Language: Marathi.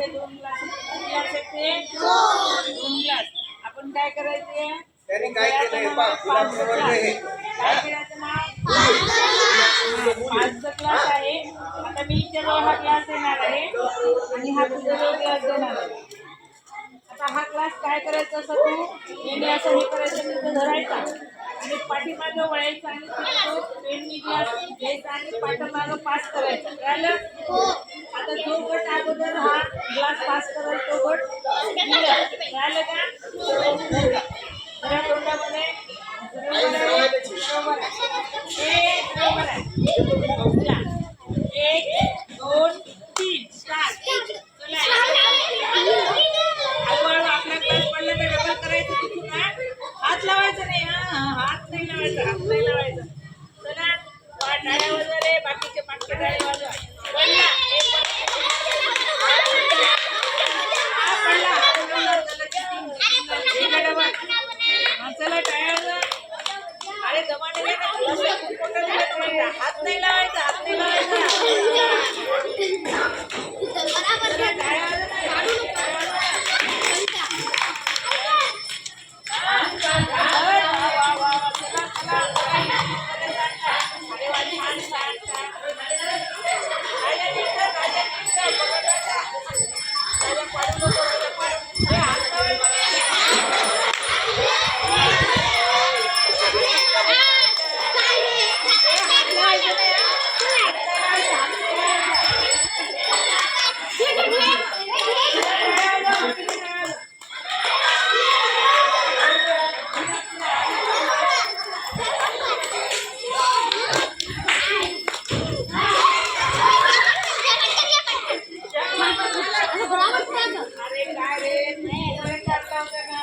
हे दोन ग्लास. किती ग्लास आहेत ते. दोन ग्लास. आपण काय करायचे त्यांनी काय केलंय? पहा, गुलाबचं वर्ग हे. काय करायचं ना पाच ग्लास आहे. आता मी इथे हा ग्लास देणार आहे. आणि हा तुझ्याजवळ ग्लास देणार आहे. आता हा ग्लास काय करायचं असं तू? याने असं हे करायचं मी इथं धरायचा. आणि पाठीमागं वळायचं आणि तिथं तो पेननी ग्लास घ्यायचा आणि पाठीमागं पास करायचा. कळलं? आता जो गट अगोदर हा ग्लास पास करेल तो गट winner. का तोंडामध्ये बरोबर आहे. बरोबर आहे. एक एक दोन तीन स्टार्ट आपण आपला क्लास पडला तर डबल करायचं तिथून हात लावायचा नाही हा हात नाही लावायचा हात नाही लावायचा चला वा, टाळ्या वाजवा रे बाकीचे पाचशे टाळे वाजवा Thank you.